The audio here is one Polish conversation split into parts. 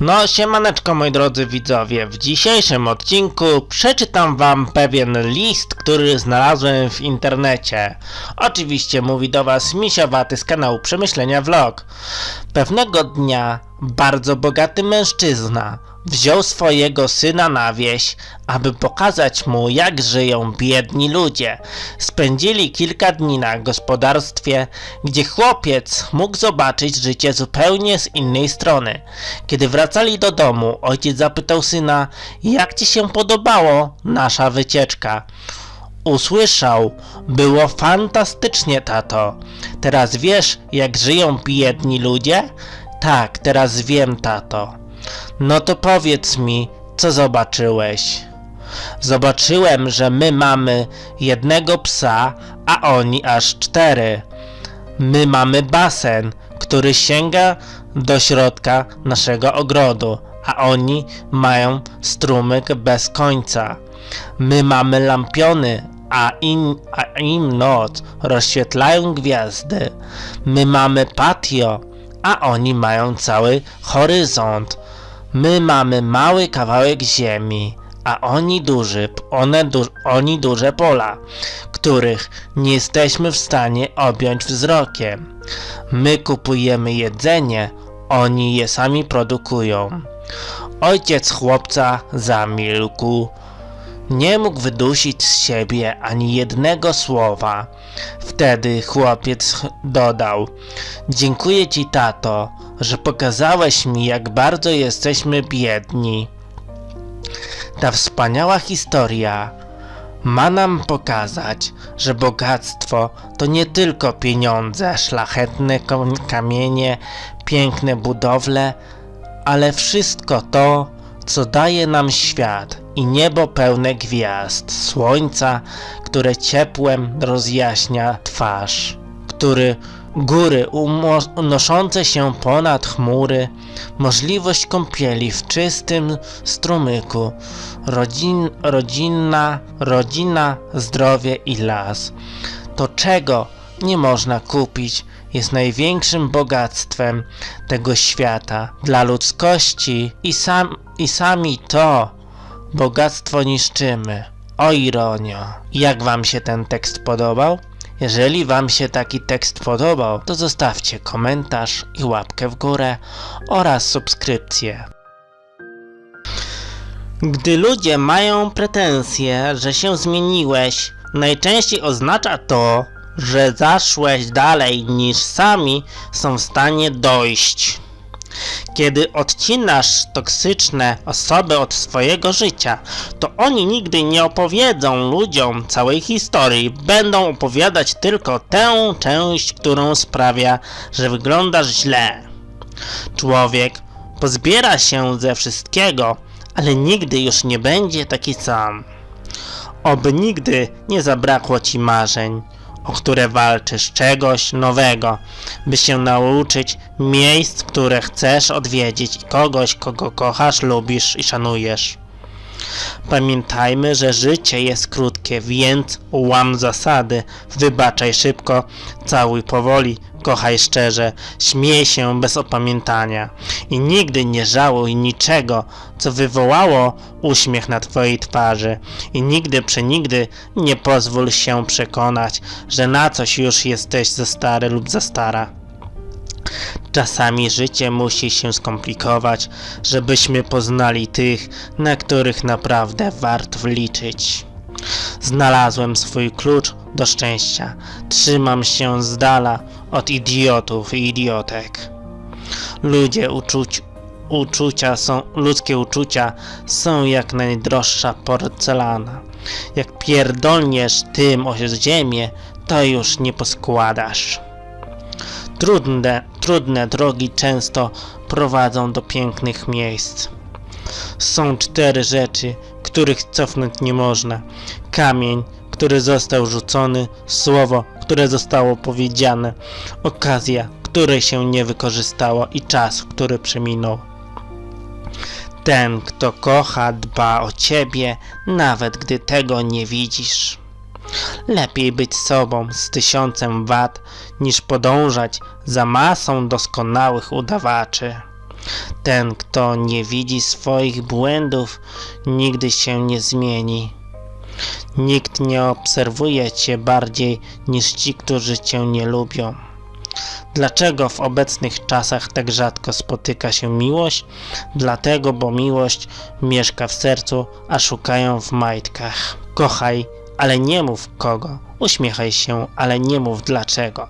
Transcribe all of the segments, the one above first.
No, siemaneczko moi drodzy widzowie. W dzisiejszym odcinku przeczytam wam pewien list, który znalazłem w internecie. Oczywiście mówi do was misiowaty z kanału Przemyślenia Vlog. Pewnego dnia bardzo bogaty mężczyzna wziął swojego syna na wieś, aby pokazać mu jak żyją biedni ludzie. Spędzili kilka dni na gospodarstwie, gdzie chłopiec mógł zobaczyć życie zupełnie z innej strony. Kiedy wracali do domu, ojciec zapytał syna, jak ci się podobało nasza wycieczka. Usłyszał, było fantastycznie, tato. Teraz wiesz, jak żyją biedni ludzie? Tak, teraz wiem, tato. No to powiedz mi, co zobaczyłeś? Zobaczyłem, że my mamy jednego psa, a oni aż cztery. My mamy basen, który sięga do środka naszego ogrodu, a oni mają strumyk bez końca. My mamy lampiony, a im, a im noc rozświetlają gwiazdy. My mamy patio, a oni mają cały horyzont. My mamy mały kawałek ziemi, a oni duży, one du, oni duże pola, których nie jesteśmy w stanie objąć wzrokiem. My kupujemy jedzenie, oni je sami produkują. Ojciec chłopca zamilkł. Nie mógł wydusić z siebie ani jednego słowa. Wtedy chłopiec dodał: Dziękuję ci, tato, że pokazałeś mi, jak bardzo jesteśmy biedni. Ta wspaniała historia ma nam pokazać, że bogactwo to nie tylko pieniądze, szlachetne kamienie, piękne budowle, ale wszystko to, co daje nam świat i niebo pełne gwiazd, słońca, które ciepłem rozjaśnia twarz, który góry unoszące się ponad chmury, możliwość kąpieli w czystym strumyku, rodzin, rodzinna, rodzina, zdrowie i las. To czego nie można kupić, jest największym bogactwem tego świata dla ludzkości i, sam, i sami to bogactwo niszczymy. O ironio. Jak wam się ten tekst podobał? Jeżeli wam się taki tekst podobał, to zostawcie komentarz i łapkę w górę oraz subskrypcję. Gdy ludzie mają pretensje, że się zmieniłeś, najczęściej oznacza to, że zaszłeś dalej niż sami są w stanie dojść. Kiedy odcinasz toksyczne osoby od swojego życia, to oni nigdy nie opowiedzą ludziom całej historii. Będą opowiadać tylko tę część, którą sprawia, że wyglądasz źle. Człowiek pozbiera się ze wszystkiego, ale nigdy już nie będzie taki sam. Oby nigdy nie zabrakło ci marzeń, o które walczysz, czegoś nowego, by się nauczyć miejsc, które chcesz odwiedzić i kogoś, kogo kochasz, lubisz i szanujesz. Pamiętajmy, że życie jest krótkie, więc łam zasady, wybaczaj szybko, całuj powoli, kochaj szczerze, śmiej się bez opamiętania i nigdy nie żałuj niczego, co wywołało uśmiech na twojej twarzy i nigdy przenigdy nie pozwól się przekonać, że na coś już jesteś za stary lub za stara. Czasami życie musi się skomplikować, żebyśmy poznali tych, na których naprawdę warto liczyć. Znalazłem swój klucz do szczęścia. Trzymam się z dala od idiotów i idiotek. Ludzie uczuć, uczucia są, ludzkie uczucia są jak najdroższa porcelana. Jak pierdolniesz tym o ziemię, to już nie poskładasz. Trudne, trudne drogi często prowadzą do pięknych miejsc. Są cztery rzeczy, których cofnąć nie można. Kamień, który został rzucony, słowo, które zostało powiedziane, okazja, której się nie wykorzystało i czas, który przeminął. Ten, kto kocha, dba o ciebie, nawet gdy tego nie widzisz. Lepiej być sobą z tysiącem wad, niż podążać za masą doskonałych udawaczy. Ten, kto nie widzi swoich błędów, nigdy się nie zmieni. Nikt nie obserwuje cię bardziej niż ci, którzy cię nie lubią. Dlaczego w obecnych czasach tak rzadko spotyka się miłość? Dlatego, bo miłość mieszka w sercu, a szukają w majtkach. Kochaj, ale nie mów kogo. Uśmiechaj się, ale nie mów dlaczego.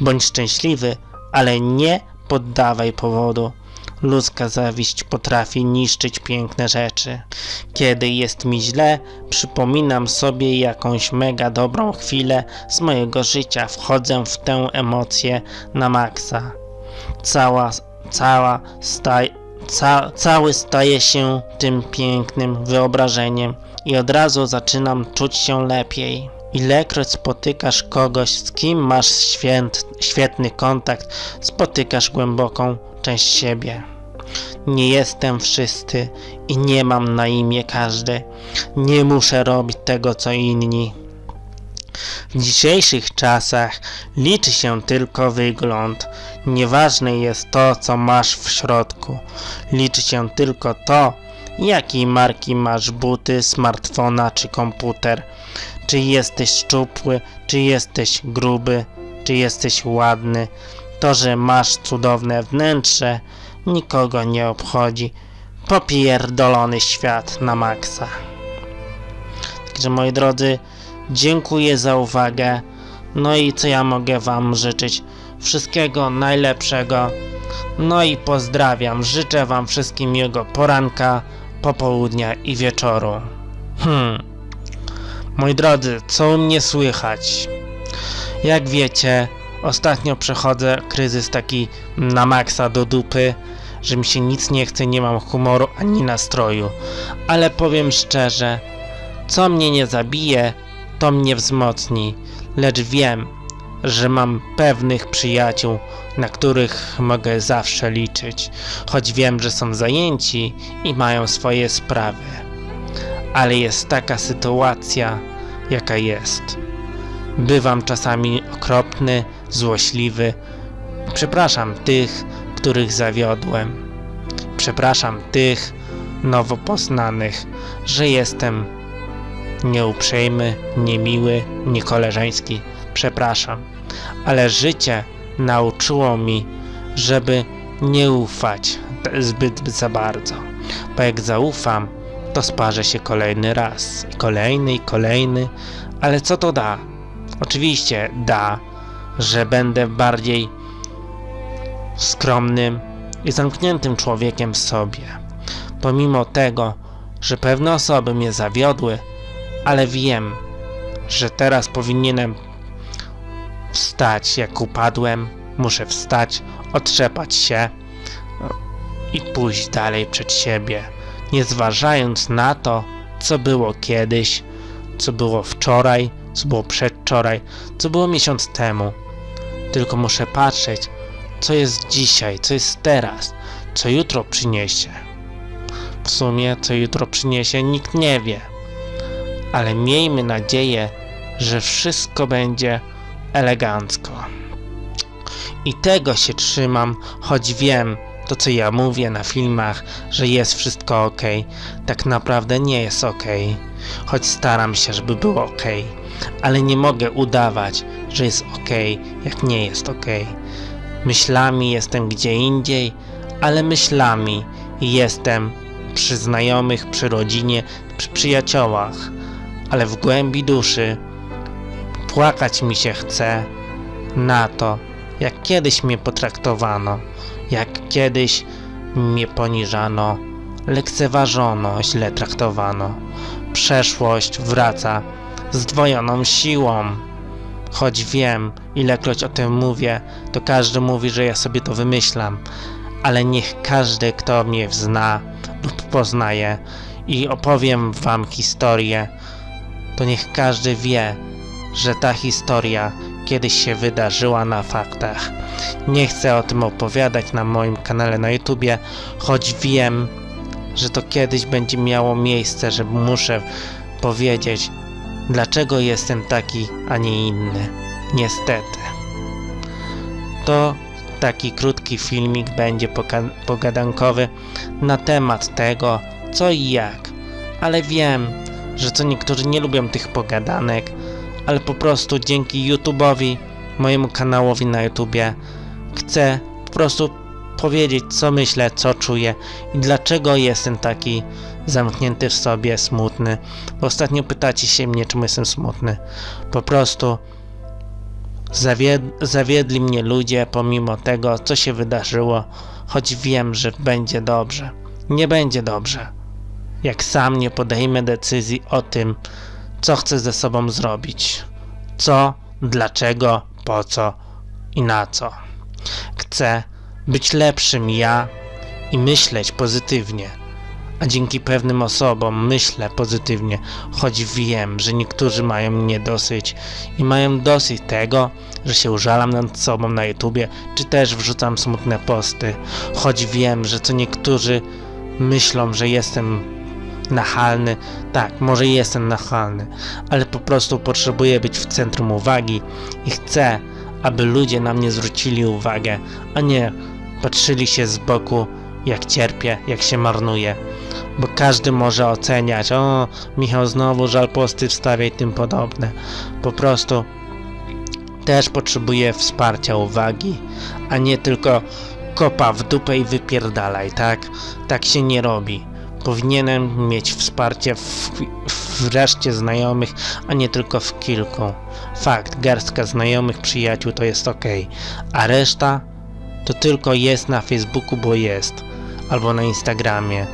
Bądź szczęśliwy, ale nie poddawaj powodu. Ludzka zawiść potrafi niszczyć piękne rzeczy. Kiedy jest mi źle, przypominam sobie jakąś mega dobrą chwilę z mojego życia. Wchodzę w tę emocję na maksa. Cała, cała staj, ca, cały staje się tym pięknym wyobrażeniem i od razu zaczynam czuć się lepiej. Ilekroć spotykasz kogoś, z kim masz święt, świetny kontakt, spotykasz głęboką część siebie. Nie jestem wszyscy i nie mam na imię każdy. Nie muszę robić tego, co inni. W dzisiejszych czasach liczy się tylko wygląd. Nieważne jest to, co masz w środku. Liczy się tylko to, jakiej marki masz buty, smartfona czy komputer. Czy jesteś szczupły, czy jesteś gruby, czy jesteś ładny. To, że masz cudowne wnętrze, nikogo nie obchodzi. Popierdolony świat na maksa. Także moi drodzy, dziękuję za uwagę. No i co ja mogę wam życzyć? Wszystkiego najlepszego. No i pozdrawiam. Życzę wam wszystkim miłego poranka, popołudnia i wieczoru. Hmm. Moi drodzy, co u mnie słychać? Jak wiecie, ostatnio przechodzę kryzys taki na maksa do dupy, że mi się nic nie chce, nie mam humoru ani nastroju. Ale powiem szczerze, co mnie nie zabije, to mnie wzmocni. Lecz wiem, że mam pewnych przyjaciół, na których mogę zawsze liczyć, choć wiem, że są zajęci i mają swoje sprawy. Ale jest taka sytuacja, jaka jest. Bywam czasami okropny, złośliwy. Przepraszam tych, których zawiodłem. Przepraszam tych nowo poznanych, że jestem nieuprzejmy, niemiły, niekoleżeński. Przepraszam, ale życie nauczyło mi, żeby nie ufać zbyt za bardzo. Bo jak zaufam, to sparzę się kolejny raz, i kolejny i kolejny, ale co to da? Oczywiście da, że będę bardziej skromnym i zamkniętym człowiekiem w sobie. Pomimo tego, że pewne osoby mnie zawiodły, ale wiem, że teraz powinienem wstać jak upadłem, muszę wstać, otrzepać się i pójść dalej przed siebie, nie zważając na to, co było kiedyś, co było wczoraj, co było przedwczoraj, co było miesiąc temu. Tylko muszę patrzeć, co jest dzisiaj, co jest teraz, co jutro przyniesie. W sumie, co jutro przyniesie, nikt nie wie. Ale miejmy nadzieję, że wszystko będzie elegancko. I tego się trzymam, choć wiem, to co ja mówię na filmach, że jest wszystko ok, tak naprawdę nie jest ok. Choć staram się, żeby było ok, ale nie mogę udawać, że jest ok, jak nie jest ok. Myślami jestem gdzie indziej, ale myślami jestem przy znajomych, przy rodzinie, przy przyjaciołach, ale w głębi duszy płakać mi się chce na to, jak kiedyś mnie potraktowano, jak kiedyś mnie poniżano, lekceważono, źle traktowano. Przeszłość wraca z dwojoną siłą. Choć wiem, ilekroć o tym mówię, to każdy mówi, że ja sobie to wymyślam, ale niech każdy, kto mnie zna lub poznaje i opowiem wam historię, to niech każdy wie, że ta historia kiedyś się wydarzyła na faktach. Nie chcę o tym opowiadać na moim kanale na YouTubie, choć wiem, że to kiedyś będzie miało miejsce, że muszę powiedzieć, dlaczego jestem taki, a nie inny. Niestety. To taki krótki filmik będzie pogadankowy na temat tego, co i jak. Ale wiem, że co niektórzy nie lubią tych pogadanek, ale po prostu dzięki YouTube'owi, mojemu kanałowi na YouTubie, chcę po prostu powiedzieć, co myślę, co czuję i dlaczego jestem taki zamknięty w sobie, smutny. Bo ostatnio pytacie się mnie, czemu jestem smutny. Po prostu zawied zawiedli mnie ludzie pomimo tego, co się wydarzyło, choć wiem, że będzie dobrze. Nie będzie dobrze. Jak sam nie podejmę decyzji o tym, co chcę ze sobą zrobić. Co, dlaczego, po co i na co. Chcę być lepszym ja i myśleć pozytywnie. A dzięki pewnym osobom myślę pozytywnie, choć wiem, że niektórzy mają mnie dosyć i mają dosyć tego, że się użalam nad sobą na YouTubie, czy też wrzucam smutne posty, choć wiem, że co niektórzy myślą, że jestem nachalny. Tak, może jestem nachalny, ale po prostu potrzebuję być w centrum uwagi i chcę, aby ludzie na mnie zwrócili uwagę, a nie patrzyli się z boku, jak cierpię, jak się marnuję. Bo każdy może oceniać, o, Michał znowu żal posty wstawia i tym podobne. Po prostu też potrzebuję wsparcia, uwagi, a nie tylko kopa w dupę i wypierdalaj, tak? Tak się nie robi. Powinienem mieć wsparcie w, w reszcie znajomych, a nie tylko w kilku. Fakt, garstka znajomych, przyjaciół to jest ok, a reszta to tylko jest na Facebooku, bo jest, albo na Instagramie.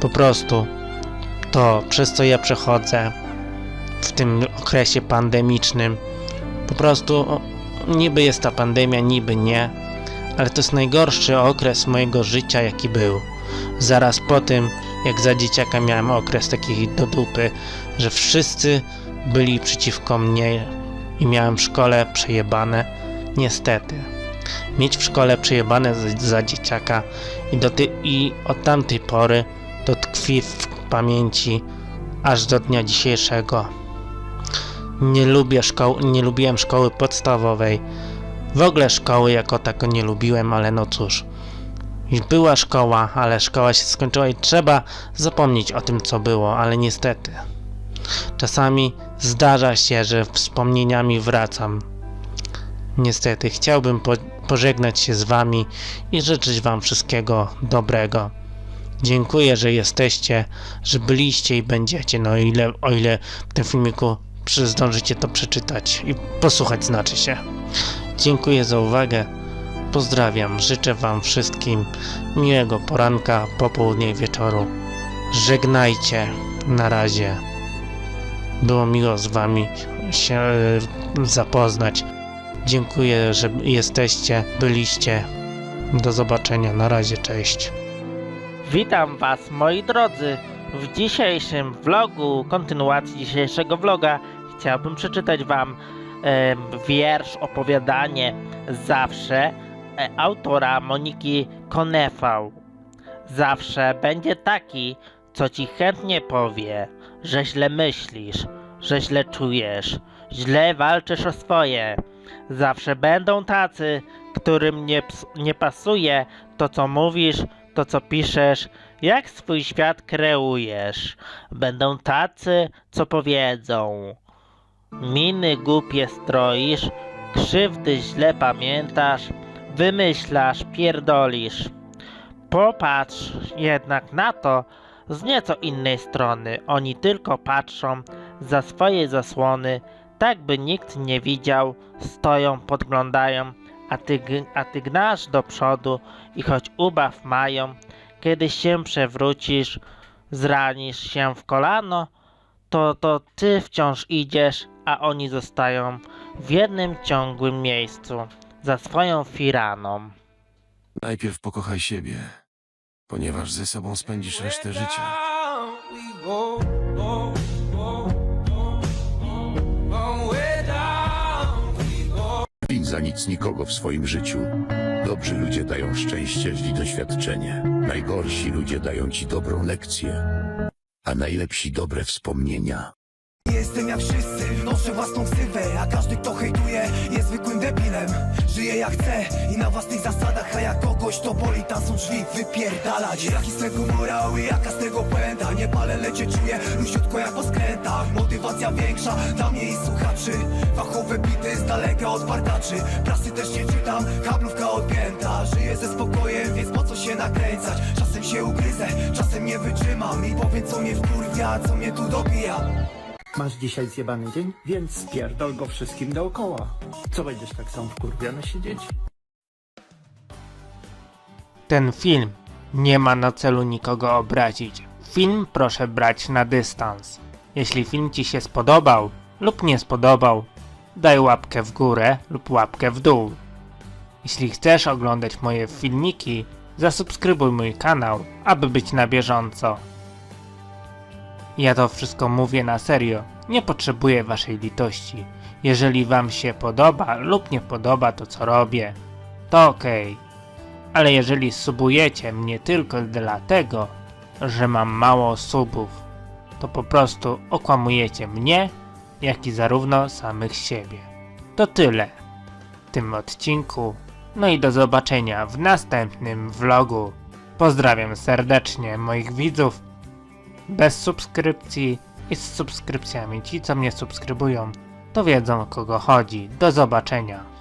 Po prostu to, przez co ja przechodzę w tym okresie pandemicznym, po prostu niby jest ta pandemia, niby nie, ale to jest najgorszy okres mojego życia, jaki był. Zaraz po tym, jak za dzieciaka miałem okres takich do dupy, że wszyscy byli przeciwko mnie i miałem w szkole przejebane. Niestety. Mieć w szkole przejebane za, za dzieciaka i, do ty, i od tamtej pory to tkwi w pamięci aż do dnia dzisiejszego. Nie lubię szkoły, nie lubiłem szkoły podstawowej. W ogóle szkoły jako tako nie lubiłem, ale no cóż. I Była szkoła, ale szkoła się skończyła i trzeba zapomnieć o tym, co było, ale niestety. Czasami zdarza się, że wspomnieniami wracam. Niestety, chciałbym po pożegnać się z Wami i życzyć Wam wszystkiego dobrego. Dziękuję, że jesteście, że byliście i będziecie, no ile, o ile w tym filmiku zdążycie to przeczytać i posłuchać znaczy się. Dziękuję za uwagę. Pozdrawiam, życzę Wam wszystkim miłego poranka, popołudnia i wieczoru. Żegnajcie, na razie. Było miło z Wami się e, zapoznać. Dziękuję, że jesteście, byliście. Do zobaczenia, na razie, cześć. Witam Was, moi drodzy. W dzisiejszym vlogu, kontynuacji dzisiejszego vloga, chciałbym przeczytać Wam em, wiersz, opowiadanie zawsze e, autora Moniki Konefał. Zawsze będzie taki, co ci chętnie powie, że źle myślisz, że źle czujesz, źle walczysz o swoje. Zawsze będą tacy, którym nie, nie pasuje to, co mówisz, to, co piszesz, jak swój świat kreujesz. Będą tacy, co powiedzą. Miny głupie stroisz, krzywdy źle pamiętasz, wymyślasz, pierdolisz. Popatrz jednak na to z nieco innej strony. Oni tylko patrzą za swoje zasłony, tak by nikt nie widział, stoją, podglądają, a ty, a ty gnasz do przodu i choć ubaw mają, kiedy się przewrócisz, zranisz się w kolano, to, to ty wciąż idziesz, a oni zostają w jednym ciągłym miejscu, za swoją firaną. Najpierw pokochaj siebie, ponieważ ze sobą spędzisz resztę życia. Win za nic nikogo w swoim życiu. Dobrzy ludzie dają szczęście, źli doświadczenie. Najgorsi ludzie dają ci dobrą lekcję, a najlepsi dobre wspomnienia. Jestem jak wszyscy, noszę własną ksywę A każdy kto hejtuje jest zwykłym debilem. Żyję jak chcę i na własnych zasadach A jak kogoś to boli, tam są drzwi wypierdalać. Jaki z tego morał i jaka z tego pęta? Nie palę, lecie czuję, luźniutko jak po skrętach. Motywacja większa dla mnie i słuchaczy. Fachowe bity z daleka od bardaczy Prasy też nie czytam, kablówka odpięta. Żyję ze spokojem, więc po co się nakręcać? Czasem się ugryzę, czasem nie wytrzymam I powiem co mnie wkurwia, co mnie tu dobija Masz dzisiaj zjebany dzień, więc spierdol go wszystkim dookoła. Co będziesz tak sam wkurwiony siedzieć? Ten film nie ma na celu nikogo obrazić. Film proszę brać na dystans. Jeśli film Ci się spodobał lub nie spodobał, daj łapkę w górę lub łapkę w dół. Jeśli chcesz oglądać moje filmiki, zasubskrybuj mój kanał, aby być na bieżąco. Ja to wszystko mówię na serio, nie potrzebuję Waszej litości. Jeżeli Wam się podoba lub nie podoba to co robię, to okej ale jeżeli subujecie mnie tylko dlatego, że mam mało subów, to po prostu okłamujecie mnie, jak i zarówno samych siebie. To tyle w tym odcinku. No i do zobaczenia w następnym vlogu. Pozdrawiam serdecznie moich widzów bez subskrypcji i z subskrypcjami. Ci, co mnie subskrybują, to wiedzą o kogo chodzi. Do zobaczenia.